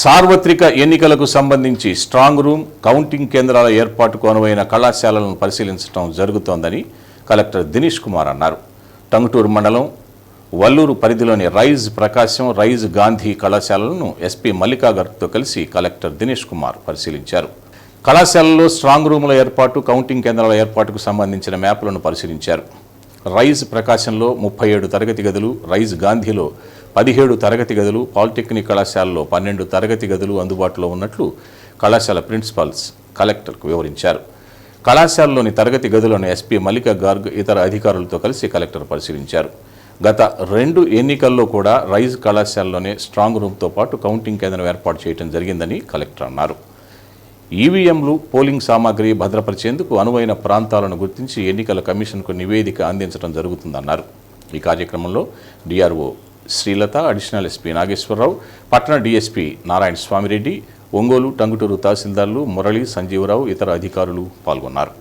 సార్వత్రిక ఎన్నికలకు సంబంధించి స్ట్రాంగ్ రూమ్ కౌంటింగ్ కేంద్రాల ఏర్పాటుకు అనువైన కళాశాలలను పరిశీలించడం జరుగుతోందని కలెక్టర్ దినేష్ కుమార్ అన్నారు. టంగుటూరు మండలం వల్లూరు పరిధిలోని రైజ్ ప్రకాశం రైజ్ గాంధీ కళాశాలలను ఎస్పీ మల్లికా గారితో కలిసి కలెక్టర్ దినేష్ కుమార్ పరిశీలించారు. కళాశాలలో స్ట్రాంగ్ రూముల ఏర్పాటు కౌంటింగ్ కేంద్రాల ఏర్పాటుకు సంబంధించిన మ్యాప్లను పరిశీలించారు. రైజ్ ప్రకాశంలో ముప్పై ఏడు తరగతి గదులు రైజ్ గాంధీలో పదిహేడు తరగతి గదులు పాలిటెక్నిక్ కళాశాలలో పన్నెండు తరగతి గదులు అందుబాటులో ఉన్నట్లు కళాశాల ప్రిన్సిపాల్స్ కలెక్టర్కు వివరించారు. కళాశాలలోని తరగతి గదులను ఎస్పీ మల్లిక గార్గ్ ఇతర అధికారులతో కలిసి కలెక్టర్ పరిశీలించారు. గత రెండు ఎన్నికల్లో కూడా రైజ్ కళాశాలలోనే స్ట్రాంగ్ రూమ్తో పాటు కౌంటింగ్ కేంద్రం ఏర్పాటు చేయడం జరిగిందని కలెక్టర్ అన్నారు. ఈవీఎంలు పోలింగ్ సామాగ్రి భద్రపరిచేందుకు అనువైన ప్రాంతాలను గుర్తించి ఎన్నికల కమిషన్కు నివేదిక అందించడం జరుగుతుందన్నారు. ఈ కార్యక్రమంలో DRO Srilatha additional SP Nageswararao పట్టణ డీఎస్పీ నారాయణ స్వామిరెడ్డి ఒంగోలు టంగుటూరు తహసీల్దార్లు మురళి సంజీవరావు ఇతర అధికారులు పాల్గొన్నారు.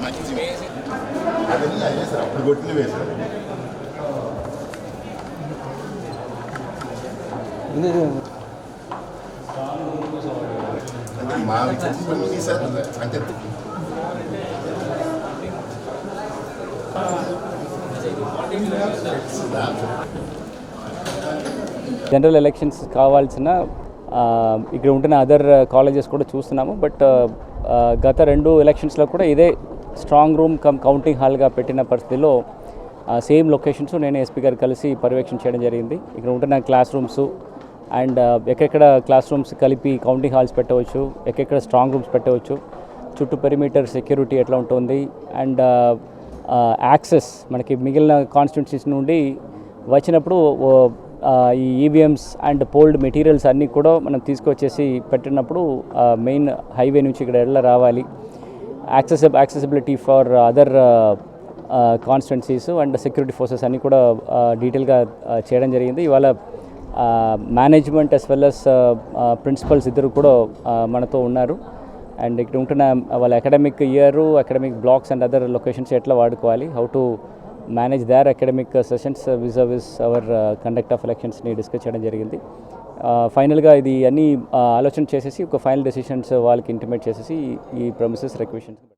మ్యాక్సిమం అవన్నీ అయ్యే సార్ అప్పుడు కొట్టిన వేశారు అంటే మా తీసారు అంటే జనరల్ ఎలక్షన్స్ కావాల్సిన ఆ, ఇక్కడ ఉంటున్న అదర్ కాలేజెస్ కూడా చూస్తున్నాము. బట్ గత రెండు ఎలక్షన్స్లో కూడా ఇదే స్ట్రాంగ్ రూమ్ కమ్ కౌంటింగ్ హాల్గా పెట్టిన పరిస్థితిలో సేమ్ లొకేషన్స్ నేను ఎస్పీ గారు కలిసి పర్యవేక్షణ చేయడం జరిగింది. ఇక్కడ ఉంటున్న క్లాస్ రూమ్స్ అండ్ ఎక్కడెక్కడ క్లాస్ రూమ్స్ కలిపి కౌంటింగ్ హాల్స్ పెట్టవచ్చు ఎక్కడెక్కడ స్ట్రాంగ్ రూమ్స్ పెట్టవచ్చు చుట్టూ పెరిమీటర్ సెక్యూరిటీ ఎట్లా ఉంటుంది అండ్ యాక్సెస్ మనకి మిగిలిన కాన్స్టిట్యున్సీస్ నుండి వచ్చినప్పుడు ఈ ఈవీఎంస్ అండ్ పోల్డ్ మెటీరియల్స్ అన్నీ కూడా మనం తీసుకొచ్చేసి పెట్టినప్పుడు మెయిన్ హైవే నుంచి ఇక్కడ ఎట్లా రావాలి. Access accessibility for other constituencies and security forces అన్నీ కూడా డీటెయిల్గా చేయడం జరిగింది. ఇవాళ management as well as principals ఇద్దరు కూడా మనతో ఉన్నారు. అండ్ ఇక్కడ ఉంటున్న వాళ్ళ academic year academic blocks and other locations ఎట్లా వాడుకోవాలి? How to manage their academic sessions with our conduct of ఎలక్షన్స్ని discuss చేయడం జరిగింది. ఫైనల్గా ఇది అన్ని ఆలోచన చేసేసి ఒక ఫైనల్ డెసిషన్స్ uh, వాళ్ళకి ఇంటిమేట్ చేసేసి ఈ ప్రొమిసెస్ రిక్వెషన్స్